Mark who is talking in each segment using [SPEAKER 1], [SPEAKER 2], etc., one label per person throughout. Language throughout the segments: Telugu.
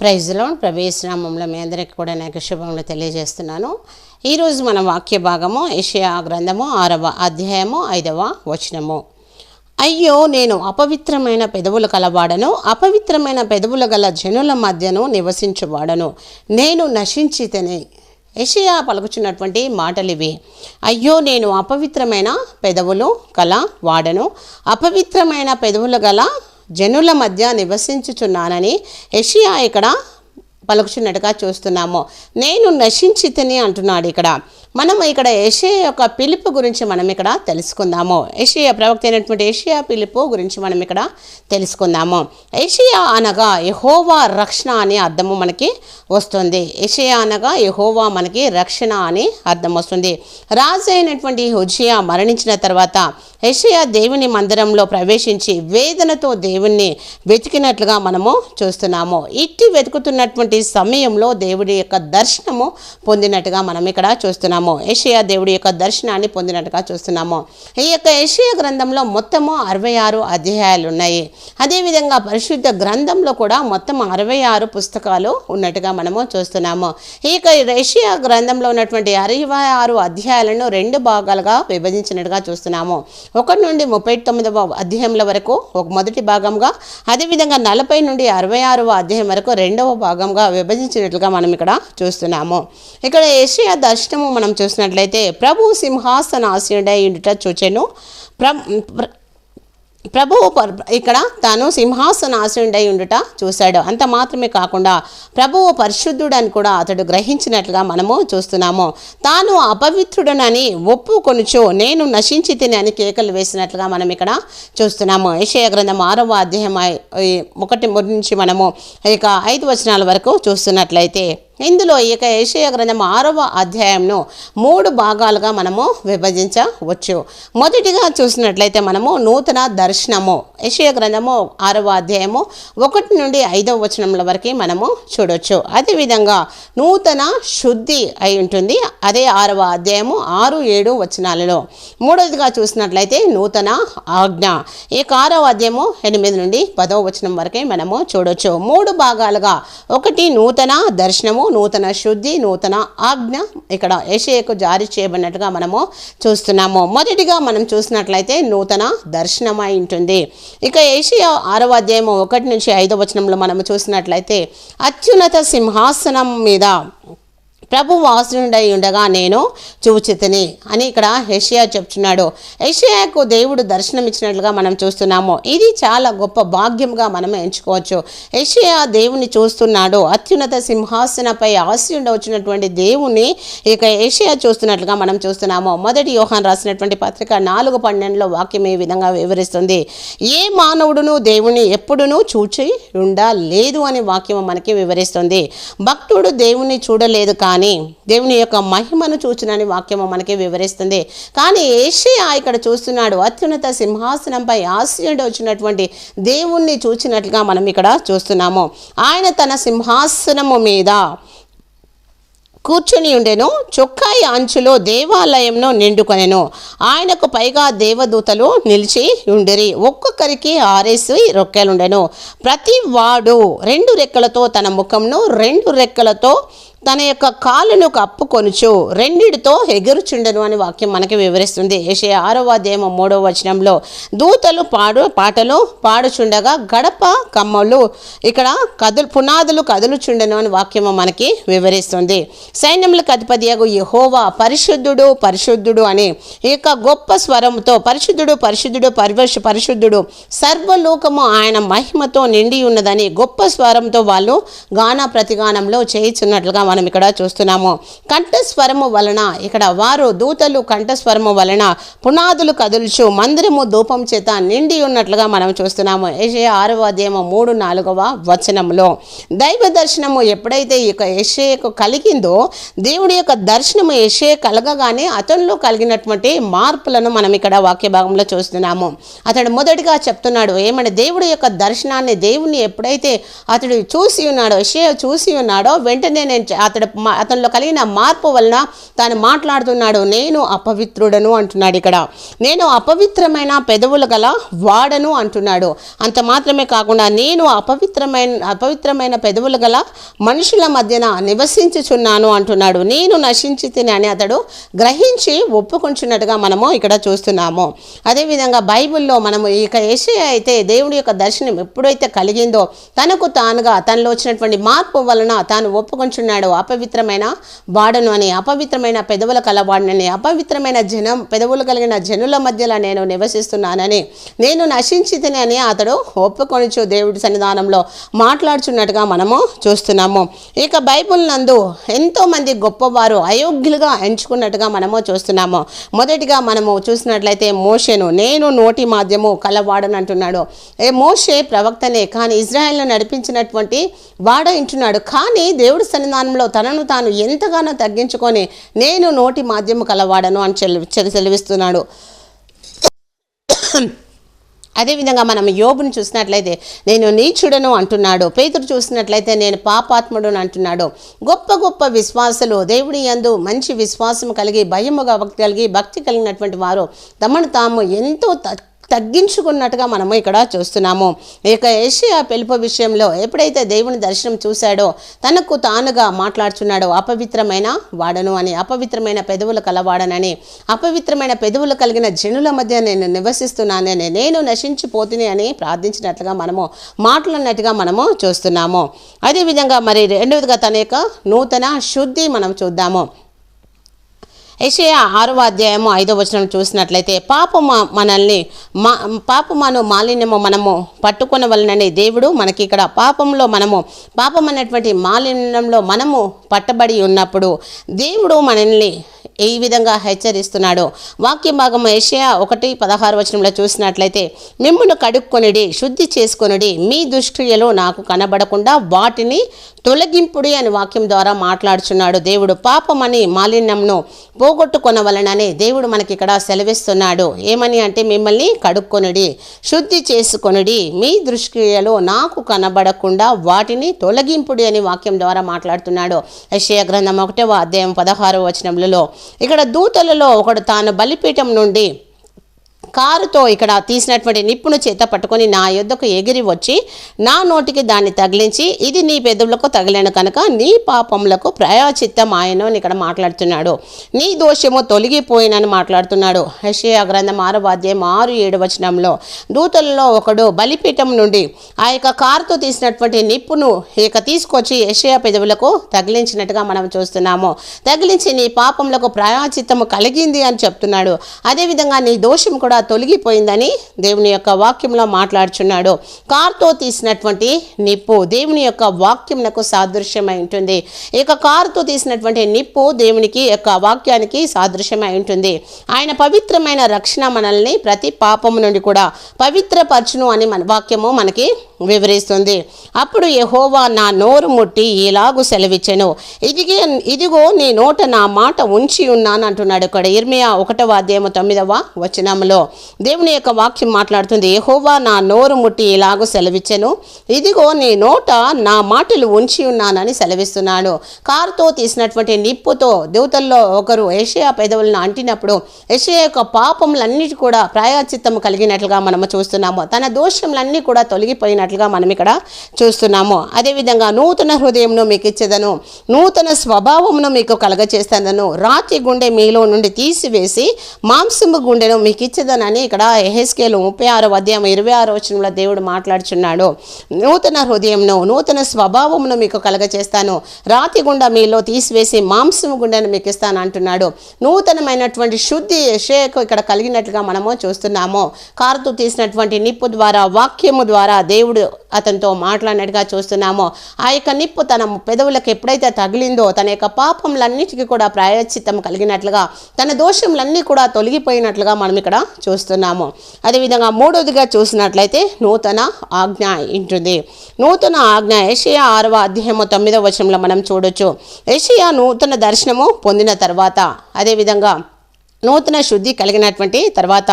[SPEAKER 1] ప్రైజ్లో ప్రవేశనామంలో మీ అందరికీ కూడా నాకు శుభములు తెలియజేస్తున్నాను. ఈరోజు మన వాక్య భాగము ఏషియా గ్రంథము ఆరవ అధ్యాయము ఐదవ వచనము. అయ్యో నేను అపవిత్రమైన పెదవులు కలవాడను అపవిత్రమైన పెదవులు గల జనుల మధ్యను నివసించువాడను. నేను నశించితేనే. ఏషియా పలుకుచున్నటువంటి మాటలు ఇవి అయ్యో నేను అపవిత్రమైన పెదవులు కల వాడను అపవిత్రమైన పెదవులు గల జనుల మధ్య నివసించుచున్నానని ఎషియా ఇక్కడ పలుకుచున్నట్టుగా చూస్తున్నాము. నేను నశించితిని అంటున్నాడు ఇక్కడ. మనం ఇక్కడ ఏషియా యొక్క పిలుపు గురించి మనం ఇక్కడ తెలుసుకుందాము. ఏషియా ప్రవక్త అయినటువంటి ఏషియా పిలుపు గురించి మనం ఇక్కడ తెలుసుకుందాము. ఏషియా అనగా యహోవా రక్షణ అని అర్థము మనకి వస్తుంది. ఏషియా అనగా యహోవా మనకి రక్షణ అని అర్థం వస్తుంది. రాజు అయినటువంటి హుజియా మరణించిన తర్వాత ఏషియా దేవుని మందిరంలో ప్రవేశించి వేదనతో దేవుణ్ణి వెతికినట్లుగా మనము చూస్తున్నాము. ఇట్టి వెతుకుతున్నటువంటి సమయంలో దేవుడి యొక్క దర్శనము పొందినట్టుగా మనం ఇక్కడ చూస్తున్నాము. ఏషియా దేవుడి యొక్క దర్శనాన్ని పొందినట్టుగా చూస్తున్నాము. ఈ యొక్క ఏషియా గ్రంథంలో మొత్తము అరవై ఆరు అధ్యాయాలు ఉన్నాయి. అదేవిధంగా పరిశుద్ధ గ్రంథంలో కూడా మొత్తం అరవై ఆరు పుస్తకాలు ఉన్నట్టుగా మనము చూస్తున్నాము. ఈ యొక్క ఏషియా గ్రంథంలో ఉన్నటువంటి అరవై ఆరు అధ్యాయాలను రెండు భాగాలుగా విభజించినట్టుగా చూస్తున్నాము. ఒకటి నుండి ముప్పై తొమ్మిదవ అధ్యాయంల వరకు ఒక మొదటి భాగంగా అదేవిధంగా నలభై నుండి అరవై ఆరవ అధ్యాయం వరకు రెండవ భాగంగా విభజించినట్లుగా మనం ఇక్కడ చూస్తున్నాము. ఇక్కడ ఏషియా దర్శనము మనం చూసినట్లయితే ప్రభు సింహాసన ఆశయుడై ఉండుట చూచెను. ప్ర ప్రభు ప్రభువు పర్- ఇక్కడ తాను సింహాసనాసనుడై ఉండుట చూశాడు. అంత మాత్రమే కాకుండా ప్రభువు పరిశుద్ధుడని కూడా అతడు గ్రహించినట్లుగా మనము చూస్తున్నాము. తాను అపవిత్రుడనని ఒప్పుకొనుచు నేను నశించి తిని అని కేకలు వేసినట్లుగా మనం ఇక్కడ చూస్తున్నాము. ఏషయ గ్రంథం ఆరవ అధ్యాయం ఒకటి నుంచి మనము ఇక ఐదు వచనాల వరకు చూస్తున్నట్లయితే ఇందులో ఈ యొక్క ఏషయ గ్రంథం ఆరవ అధ్యాయంను మూడు భాగాలుగా మనము విభజించవచ్చు. మొదటిగా చూసినట్లయితే మనము నూతన దర్శనము. ఏషయ గ్రంథము ఆరవ అధ్యాయము ఒకటి నుండి ఐదవ వచనముల వరకు మనము చూడొచ్చు. అదేవిధంగా నూతన శుద్ధి అయి ఉంటుంది. అదే ఆరవ అధ్యాయము ఆరు ఏడు వచనాలలో. మూడవదిగా చూసినట్లయితే నూతన ఆజ్ఞ. ఈ ఆరవ అధ్యాయము ఎనిమిది నుండి పదవ వచనం వరకే మనము చూడొచ్చు. మూడు భాగాలుగా ఒకటి నూతన దర్శనము నూతన శుద్ధి నూతన ఆజ్ఞ ఇక్కడ ఏషియాకు జారీ చేయబడినట్టుగా మనము చూస్తున్నాము. మొదటిగా మనం చూసినట్లయితే నూతన దర్శనమై ఉంటుంది. ఇక ఏషియా ఆరవ అధ్యాయము ఒకటి నుంచి ఐదవ వచనంలో మనము చూసినట్లయితే అత్యున్నత సింహాసనం మీద ప్రభు వాసునుడై ఉండగా నేను చూచితిని అని ఇక్కడ హెషియా చెప్తున్నాడు. హెషియాకు దేవుడు దర్శనమిచ్చినట్లుగా మనం చూస్తున్నాము. ఇది చాలా గొప్ప భాగ్యంగా మనం ఎంచుకోవచ్చు. హెషియా దేవుని చూస్తున్నాడు. అత్యున్నత సింహాసనపై ఆశయుండ వచ్చినటువంటి దేవుని ఇక ఏషియా చూస్తున్నట్లుగా మనం చూస్తున్నాము. మొదటి యోహాన్ రాసినటువంటి పత్రిక నాలుగు పన్నెండులో వాక్యం ఈ విధంగా వివరిస్తుంది. ఏ మానవుడును దేవుని ఎప్పుడునూ చూచి ఉండలేదు అని వాక్యం మనకి వివరిస్తుంది. భక్తుడు దేవుని చూడలేదు కానీ దేవుని యొక్క మహిమను చూచునని వాక్యము మనకి వివరిస్తుంది. కానీ ఏషియా ఇక్కడ చూస్తున్నాడు. అత్యున్నత సింహాసనంపై ఆశయుడు వచ్చినటువంటి దేవుణ్ణి చూచినట్లుగా మనం ఇక్కడ చూస్తున్నాము. ఆయన తన సింహాసనము మీద కూర్చుని ఉండెను. చొక్కాయి అంచులో దేవాలయంను నిండుకొనెను. ఆయనకు పైగా దేవదూతలు నిలిచి ఉండిరి. ఒక్కొక్కరికి ఆరేసి రొక్కెలుండెను. ప్రతి వాడు రెండు రెక్కలతో తన ముఖంను రెండు రెక్కలతో తన యొక్క కాలును కప్పుకొనుచు రెండిటితో ఎగురుచుండెను అని వాక్యం మనకి వివరిస్తుంది. ఏషే ఆరవ అధ్యాయం మూడవ వచనంలో దూతలు పాడు పాటలు పాడుచుండగా గడప కమ్మలు ఇక్కడ కదులు పునాదులు కదులుచుండెను అని వాక్యము మనకి వివరిస్తుంది. సైన్యములకు అధిపతియగు యహోవా పరిశుద్ధుడు పరిశుద్ధుడు అని ఈ యొక్క గొప్ప స్వరంతో పరిశుద్ధుడు పరిశుద్ధుడు పరివర్ష పరిశుద్ధుడు సర్వలోకము ఆయన మహిమతో నిండి ఉన్నదని గొప్ప స్వరంతో వాళ్ళు గాన ప్రతిగానంలో చేయిచున్నట్లుగా మనం ఇక్కడ చూస్తున్నాము. కంఠస్వరము వలన ఇక్కడ వారు దూతలు కంఠస్వరము వలన పునాదులు కదులుచు మందిరము ధూపం చేత నిండి ఉన్నట్లుగా మనం చూస్తున్నాము. ఏషయ ఆరవ అధ్యాయము మూడు నాలుగవ వచనంలో దైవ దర్శనము ఎప్పుడైతే ఈ యొక్క ఏషయకు కలిగిందో దేవుడి యొక్క దర్శనము ఏషయ కలగగానే అతనిలో కలిగినటువంటి మార్పులను మనం ఇక్కడ వాక్య భాగంలో చూస్తున్నాము. అతడు మొదటిగా చెప్తున్నాడు ఏమని దేవుడి యొక్క దర్శనాన్ని దేవుని ఎప్పుడైతే అతడు చూసి ఉన్నాడో ఏషయ చూసి ఉన్నాడో వెంటనే నేను అతడు అతనిలో కలిగిన మార్పు వలన తాను మాట్లాడుతున్నాడు నేను అపవిత్రుడను అంటున్నాడు ఇక్కడ. నేను అపవిత్రమైన పెదవులు గల వాడను అంటున్నాడు. అంత మాత్రమే కాకుండా నేను అపవిత్రమైన అపవిత్రమైన పెదవులు గల మనుషుల మధ్యన నివసించుచున్నాను అంటున్నాడు. నేను నశించి తిని అని అతడు గ్రహించి ఒప్పుకుంటున్నట్టుగా మనము ఇక్కడ చూస్తున్నాము. అదేవిధంగా బైబిల్లో మనము ఇక ఏషియా అయితే దేవుడి యొక్క దర్శనం ఎప్పుడైతే కలిగిందో తనకు తానుగా తనలో వచ్చినటువంటి మార్పు వలన తాను వాడు అపవిత్రమైన వాడను అని అపవిత్రమైన పెదవుల కలవాడినని అపవిత్రమైన జనం పెదవులు కలిగిన జనుల మధ్యలో నేను నివసిస్తున్నానని నేను నశించితిని అని అతడు ఒప్పుకొనిచు దేవుడి సన్నిధానంలో మాట్లాడుచున్నట్టుగా మనము చూస్తున్నాము. ఇక బైబుల్ నందు ఎంతోమంది గొప్పవారు అయోగ్యులుగా ఎంచుకున్నట్టుగా మనము చూస్తున్నాము. మొదటిగా మనము చూసినట్లయితే మోషేను నేను నోటి మాధ్యము కలవాడని అంటున్నాడు. ఏ మోషే ప్రవక్తనే కానీ ఇజ్రాయెల్ను నడిపించినటువంటి వాడ ఇంటున్నాడు కానీ దేవుడి సన్నిధానంలో తనను తాను ఎంతగానో తగ్గించుకొని నేను నోటి మాధ్యమ కలవాడను అని చెలి చెల్- సెలవిస్తున్నాడు. అదేవిధంగా మనం యోబుని చూసినట్లయితే నేను నీచుడను అంటున్నాడు. పేతుడు చూసినట్లయితే నేను పాపాత్ముడును అంటున్నాడు. గొప్ప గొప్ప విశ్వాసులు దేవుడి యందు మంచి విశ్వాసం కలిగి భయముగా భక్తి కలిగి భక్తి కలిగినటువంటి వారు తమను తాము ఎంతో తగ్గించుకున్నట్టుగా మనము ఇక్కడ చూస్తున్నాము. ఇక ఏషియా పిలుపు విషయంలో ఎప్పుడైతే దేవుని దర్శనం చూశాడో తనకు తానుగా మాట్లాడుచున్నాడో అపవిత్రమైన వాడను అని అపవిత్రమైన పెదవులు కలవాడనని అపవిత్రమైన పెదవులు కలిగిన జనుల మధ్య నేను నివసిస్తున్నానని నేను నశించిపోతుని అని ప్రార్థించినట్లుగా మనము మాట్లాడినట్టుగా మనము చూస్తున్నాము. అదేవిధంగా మరి రెండవదిగా తన యొక్క నూతన శుద్ధి మనం చూద్దాము. యషయా ఆరవ అధ్యాయము ఐదో వచనం చూసినట్లయితే పాపము మనల్ని మా పాపమును మాలిన్యము మనము పట్టుకున్న వలనని దేవుడు మనకి ఇక్కడ పాపంలో మనము పాపం అనేటువంటి మాలిన్యంలో మనము పట్టబడి ఉన్నప్పుడు దేవుడు మనల్ని ఈ విధంగా హెచ్చరిస్తున్నాడు. వాక్య భాగం ఏషియా ఒకటి పదహారు వచనంలో చూసినట్లయితే మిమ్మల్ని కడుక్కొనిడి శుద్ధి చేసుకొనిడి మీ దుష్క్రియలు నాకు కనబడకుండా వాటిని తొలగింపుడి అని వాక్యం ద్వారా మాట్లాడుచున్నాడు దేవుడు. పాపమని మాలిన్యంను పోగొట్టుకొనవలనని దేవుడు మనకి ఇక్కడ సెలవిస్తున్నాడు. ఏమని అంటే మిమ్మల్ని కడుక్కొనుడి శుద్ధి చేసుకొనుడి మీ దుష్క్రియలు నాకు కనబడకుండా వాటిని తొలగింపుడి అని వాక్యం ద్వారా మాట్లాడుతున్నాడు. యెషయా గ్రంథం ఒకటవ అధ్యాయం పదహారు వచనములలో ఇక్కడ దూతలలో ఒకడు తాను బలిపీఠం నుండి కారుతో ఇక్కడ తీసినటువంటి నిప్పును చేత పట్టుకొని నా యొద్దకు ఎగిరి వచ్చి నా నోటికి దాన్ని తగిలించి ఇది నీ పెదవులకు తగిలాను కనుక నీ పాపములకు ప్రయాచిత్తం ఆయన అని ఇక్కడ మాట్లాడుతున్నాడు. నీ దోషము తొలగిపోయినని మాట్లాడుతున్నాడు. హషియా గ్రంథం ఆరవ అధ్యాయం ఆరు ఏడు వచనంలో దూతలలో ఒకడు బలిపీఠం నుండి ఆ యొక్క కారుతో తీసినటువంటి నిప్పును ఇక తీసుకొచ్చి యషయా పెదవులకు తగిలించినట్టుగా మనం చూస్తున్నాము. తగిలించి నీ పాపములకు ప్రయాచిత్తము కలిగింది అని చెప్తున్నాడు. అదేవిధంగా నీ దోషం కూడా తొలగిపోయిందని దేవుని యొక్క వాక్యంలో మాట్లాడుచున్నాడు. కారుతో తీసినటువంటి నిప్పు దేవుని యొక్క వాక్యంకు సాదృశ్యమై ఉంటుంది. ఇక కారుతో తీసినటువంటి నిప్పు దేవునికి యొక్క వాక్యానికి సాదృశ్యమై ఉంటుంది. ఆయన పవిత్రమైన రక్షణ మనల్ని ప్రతి పాపము నుండి కూడా పవిత్రపరచును అని మన వాక్యము మనకి వివరిస్తుంది. అప్పుడు యహోవా నా నోరు ముట్టి ఇలాగు సెలవిచ్చెను. ఇదిగే ఇదిగో నీ నోట నా మాట ఉంచి ఉన్నాను అంటున్నాడు ఇక్కడ. ఇర్మియా ఒకటవ అధ్యాయము తొమ్మిదవ వచనంలో దేవుని యొక్క వాక్యం మాట్లాడుతుంది. యహోవా నా నోరు ముట్టి ఇలాగు సెలవిచ్చెను. ఇదిగో నీ నోట నా మాటలు ఉంచి ఉన్నానని సెలవిస్తున్నాడు. కారుతో తీసినటువంటి నిప్పుతో దేవతల్లో ఒకరు ఏషియా పెదవులను అంటినప్పుడు ఏషియా యొక్క పాపములన్నిటి కూడా ప్రాయాచిత్తము కలిగినట్లుగా మనము చూస్తున్నాము. తన దోషములన్నీ కూడా ఉన్నట్లుగా మనం ఇక్కడ చూస్తున్నాము. అదేవిధంగా నూతన హృదయంను మీకు ఇచ్చేదను. నూతన స్వభావమును మీకు కలగచేస్తాను రాతి గుండె మీలో నుండి తీసివేసి మాంసము గుండెను మీకు ఇచ్చేదనని ఇక్కడ ఎహెస్కేలు ముప్పై ఆరో అధ్యాయం ఇరవై ఆరో వచనంలో దేవుడు మాట్లాడుచున్నాడు. నూతన హృదయంను నూతన స్వభావమును మీకు కలగచేస్తాను. రాతి గుండె మీలో తీసివేసి మాంసము గుండెను మీకు ఇస్తాను అంటున్నాడు నూతనమైనటువంటి శుద్ధి షేక్ ఇక్కడ కలిగినట్లుగా మనము చూస్తున్నాము. కారుతూ తీసినటువంటి నిప్పు ద్వారా వాక్యము ద్వారా దేవుడు అతనితో మాట్లాడినట్టుగా చూస్తున్నాము ఆ యొక్క నిప్పు తన పెదవులకు ఎప్పుడైతే తగిలిందో తన యొక్క పాపములన్నిటికీ కూడా ప్రాయశ్చిత్తం కలిగినట్లుగా తన దోషములన్నీ కూడా తొలగిపోయినట్లుగా మనం ఇక్కడ చూస్తున్నాము. అదేవిధంగా మూడవదిగా చూసినట్లయితే నూతన ఆజ్ఞ ఉంటుంది నూతన ఆజ్ఞ ఏషియా ఆరవ అధ్యాయము తొమ్మిదవ వచనంలో మనం చూడొచ్చు. ఏషియా నూతన దర్శనము పొందిన తర్వాత అదేవిధంగా నూతన శుద్ధి కలిగినటువంటి తర్వాత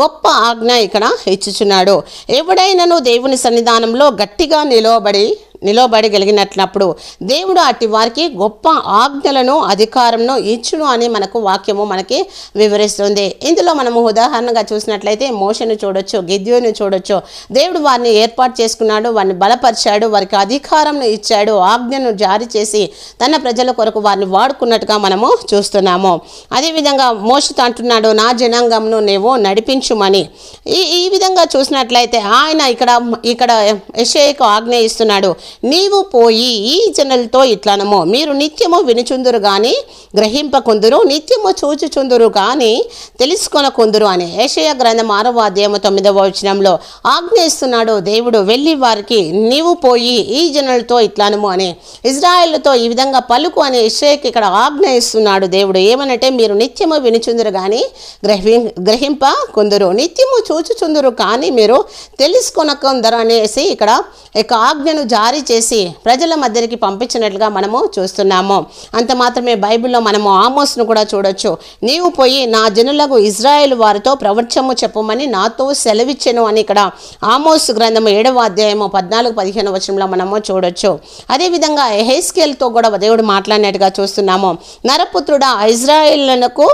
[SPEAKER 1] గొప్ప ఆజ్ఞ ఇక్కడ ఇచ్చుచున్నాడు. ఎవడైనను దేవుని సన్నిధానంలో గట్టిగా నిలవబడి నిలబడగలిగినట్లప్పుడు దేవుడు అట్టి వారికి గొప్ప ఆజ్ఞలను అధికారంను ఇచ్చును అని మనకు వాక్యము మనకి వివరిస్తుంది. ఇందులో మనము ఉదాహరణగా చూసినట్లయితే మోషను చూడొచ్చు గిద్యోను చూడొచ్చు. దేవుడు వారిని ఏర్పాటు చేసుకున్నాడు వారిని బలపరిచాడు వారికి అధికారంను ఇచ్చాడు ఆజ్ఞను జారీ చేసి తన ప్రజల కొరకు వారిని వాడుకున్నట్టుగా మనము చూస్తున్నాము. అదేవిధంగా మోషతో అంటున్నాడు నా జనాంగంను నీవు నడిపించుమని. ఈ ఈ విధంగా చూసినట్లయితే ఆయన ఇక్కడ ఇక్కడ యెషయాకు ఆజ్ఞ ఇస్తున్నాడు. నీవు పోయి ఈ జనులతో ఇట్లనము. మీరు నిత్యము వినుచుందురు కానీ గ్రహింపకుందురు నిత్యము చూచుచుందురు కానీ తెలుసుకొనకుందురు అని ఏషయ గ్రంథం ఆరవ అధ్యాయము తొమ్మిదవ వచనంలో ఆజ్ఞయిస్తున్నాడు దేవుడు. వెళ్ళి వారికి నీవు పోయి ఈ జనులతో ఇట్లనము అని ఇజ్రాయేళ్ళతో ఈ విధంగా పలుకు అని యెషయాకి ఇక్కడ ఆజ్ఞయిస్తున్నాడు దేవుడు. ఏమనంటే మీరు నిత్యము వినుచుందురు కానీ గ్రహి గ్రహింప కొందరు నిత్యము చూచుచుందురు కానీ మీరు తెలుసుకొనకుందరు అనేసి ఇక్కడ యొక్క ఆజ్ఞను జారీ చేసి ప్రజల మధ్యకి పంపించినట్లుగా మనము చూస్తున్నాము. అంత మాత్రమే బైబిల్లో మనము ఆమోస్ను కూడా చూడొచ్చు. నీవు పోయి నా జనులకు ఇజ్రాయెల్ వారితో ప్రవచము చెప్పమని నాతో సెలవిచ్చెను అని ఇక్కడ ఆమోస్ గ్రంథము ఏడవ అధ్యాయము పద్నాలుగు పదిహేను వచనంలో మనము చూడొచ్చు. అదేవిధంగా హెస్కేల్తో కూడా దేవుడు మాట్లాడినట్టుగా చూస్తున్నాము. నరపుత్రుడా ఇజ్రాయిల్లకు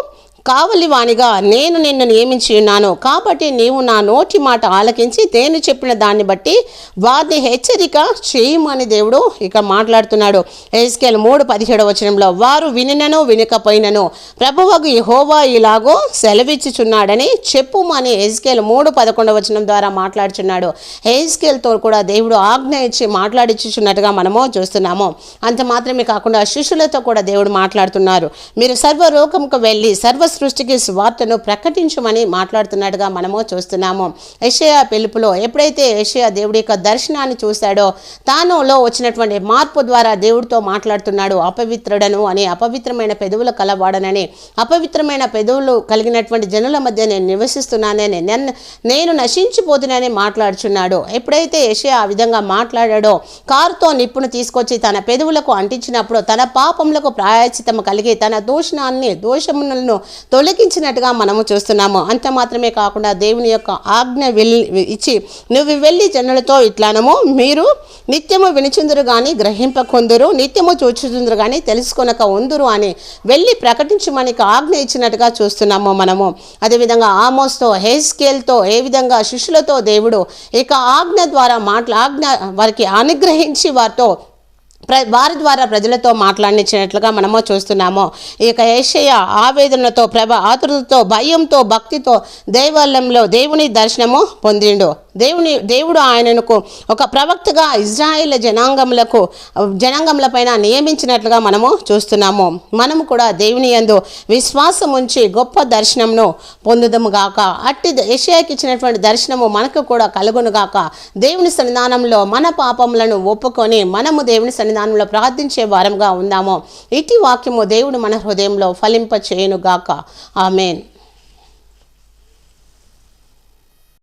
[SPEAKER 1] కావలి వానిగా నేను నిన్ను నియమించి ఉన్నాను. కాబట్టి నీవు నా నోటి మాట ఆలకించి నేను చెప్పిన దాన్ని బట్టి వారిని హెచ్చరిక చేయమని దేవుడు ఇక మాట్లాడుతున్నాడు. ఎస్కేల్ మూడు పదిహేడు వచనంలో వారు వినినను వినకపోయినను. ప్రభువకు హోవా ఇలాగో సెలవిచ్చుచున్నాడని చెప్పుమని ఎస్కేల్ మూడు పదకొండు వచనం ద్వారా మాట్లాడుచున్నాడు. ఎస్కేల్తో కూడా దేవుడు ఆజ్ఞ ఇచ్చి మాట్లాడిచ్చుచున్నట్టుగా మనము చూస్తున్నాము. అంత మాత్రమే కాకుండా శిష్యులతో కూడా దేవుడు మాట్లాడుతున్నారు. మీరు సర్వలోకంకు వెళ్ళి సర్వ సృష్టికి సువార్తను ప్రకటించమని మాట్లాడుతున్నట్టుగా మనము చూస్తున్నాము. యెషయా పిలుపులో ఎప్పుడైతే యెషయా దేవుడి యొక్క దర్శనాన్ని చూశాడో తానులో వచ్చినటువంటి మార్పు ద్వారా దేవుడితో మాట్లాడుతున్నాడు. అపవిత్రుడను అని అపవిత్రమైన పెదవులు కలవాడనని అపవిత్రమైన పెదవులు కలిగినటువంటి జనుల మధ్య నేను నివసిస్తున్నానని నన్ను నేను నశించిపోతున్నానని మాట్లాడుచున్నాడు. ఎప్పుడైతే యెషయా ఆ విధంగా మాట్లాడాడో కారుతో నిప్పును తీసుకొచ్చి తన పెదవులకు అంటించినప్పుడు తన పాపములకు ప్రాయచితం కలిగి తన దూషణాన్ని దోషములను తొలగించినట్టుగా మనము చూస్తున్నాము. అంత మాత్రమే కాకుండా దేవుని యొక్క ఆజ్ఞ వెళ్ళి ఇచ్చి నువ్వు వెళ్ళి జనులతో ఇట్లానము. మీరు నిత్యము వినిచుందురు కానీ గ్రహింపకొందురు. నిత్యము చూచుచుందురు కానీ తెలుసుకొనక ఉందురు అని వెళ్ళి ప్రకటించమని ఆజ్ఞ ఇచ్చినట్టుగా చూస్తున్నాము మనము. అదేవిధంగా ఆమోస్తో హేస్కేల్తో ఏ విధంగా శిష్యులతో దేవుడు ఇక ఆజ్ఞ ద్వారా మాట్లా ఆజ్ఞ వారికి అనుగ్రహించి వారితో ప్ర వారి ద్వారా ప్రజలతో మాట్లాడించినట్లుగా మనము చూస్తున్నాము. ఇక ఏషయ ఆవేదనతో ప్రభ ఆతురతతో భయంతో భక్తితో దైవాలయంలో దేవుని దర్శనము పొందిండు. దేవుని దేవుడు ఆయనకు ఒక ప్రవక్తగా ఇజ్రాయేల్ జనాంగములకు జనాంగముల పైన నియమించినట్లుగా మనము చూస్తున్నాము. మనము కూడా దేవుని యందు విశ్వాసం ఉంచి గొప్ప దర్శనంను పొందుదము గాక. అట్టి ఏషియాకి ఇచ్చినటువంటి దర్శనము మనకు కూడా కలుగును గాక. దేవుని సన్నిధానంలో మన పాపములను ఒప్పుకొని మనము దేవుని సన్నిధానంలో ప్రార్థించే వారంగా ఉందామో ఇటు వాక్యము దేవుడు మన హృదయంలో ఫలింప చేయను గాక ఆమెన్.